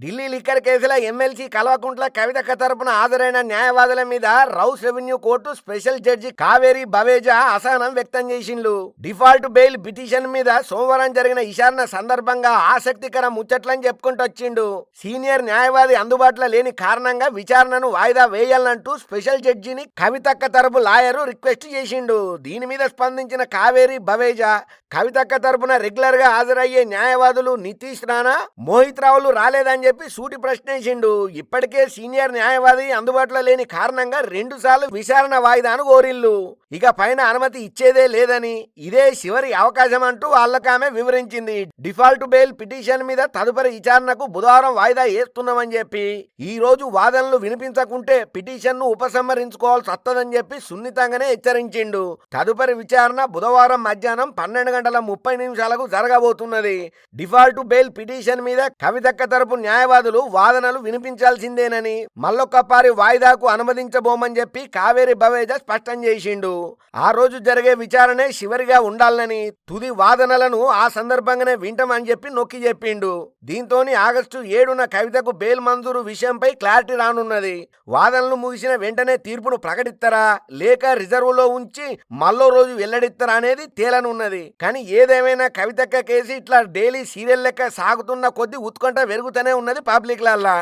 Delhi liquor కేసులో MLC Kalvakuntla కవితక్క తరపున హాజరైన న్యాయవాదుల మీద Rouse Avenue court special judge Kaveri Baweja అసహనం వ్యక్తం చేసిండు డిఫాల్ట్ బెయిల్ పిటిషన్ మీద సోమవారం జరిగిన విచారణ సందర్భంగా ఆసక్తికర ముచ్చట్లని చెప్పుకుంటొచ్చిండు సీనియర్ న్యాయవాది అందుబాటులో లేని కారణంగా విచారణను వాయిదా వేయాలంటూ స్పెషల్ జడ్జిని కవితక్క తరపు లాయరు రిక్వెస్ట్ చేసిండు. దీని మీద స్పందించిన కావేరి బవేజా కవితక్క తరపున రెగ్యులర్గా హాజరయ్యే న్యాయవాదులు నితీష్ రాణా మోహిత్ రావులు రాలేదని చెప్పి సూటి ప్రశ్నించిండు ఇప్పటికే సీనియర్ న్యాయవాది అందుబాటులో లేని కారణంగా రెండుసార్లు విచారణ వాయిదాను కోరిల్లు. ఇక పైన అనుమతి ఇచ్చేదే లేదని ఇదే చివరి అవకాశం అంటూ వాళ్ళకామె వివరించింది. డిఫాల్ట్ బెయిల్ పిటిషన్ మీద తదుపరి విచారణకు బుధవారం వాయిదా వేస్తున్నామని చెప్పి ఈ రోజు వాదనలు వినిపించకుంటే పిటిషన్ను ఉపసంహరించుకోవాల్సి వస్తుందని చెప్పి సున్నితంగానే హెచ్చరించిండు. తదుపరి విచారణ బుధవారం మధ్యాహ్నం పన్నెండు గంటల ముప్పై నిమిషాలకు జరగబోతున్నది. డిఫాల్ట్ బెయిల్ పిటిషన్ మీద కవితక్క తరపు న్యాయవాదులు వాదనలు వినిపించాల్సిందేనని మల్లొక్కపారి వాయిదాకు అనుమతించబోమని చెప్పి కావేరి బవేజ స్పష్టం చేసిండు. ఆ రోజు జరిగే విచారణే చివరిగా ఉండాలని తుది వాదనలను ఆ సందర్భంగానే వింటామని చెప్పి నొక్కి చెప్పిండు. దీంతోని ఆగస్టు ఏడున కవితకు బెయిల్ మంజూరు విషయంపై క్లారిటీ రానున్నది. వాదనలు ముగిసిన వెంటనే తీర్పును ప్రకటిస్తారా లేక రిజర్వులో ఉంచి మళ్ళో రోజు వెల్లడిస్తారా అనేది తేలనున్నది. కానీ ఏదేమైనా కవితక్క కేసు ఇట్లా డైలీ సీరియల్ లెక్క సాగుతున్న కొద్దీ ఉత్కంఠ పెరుగుతూనే ఉన్నది పబ్లిక్లల్లా.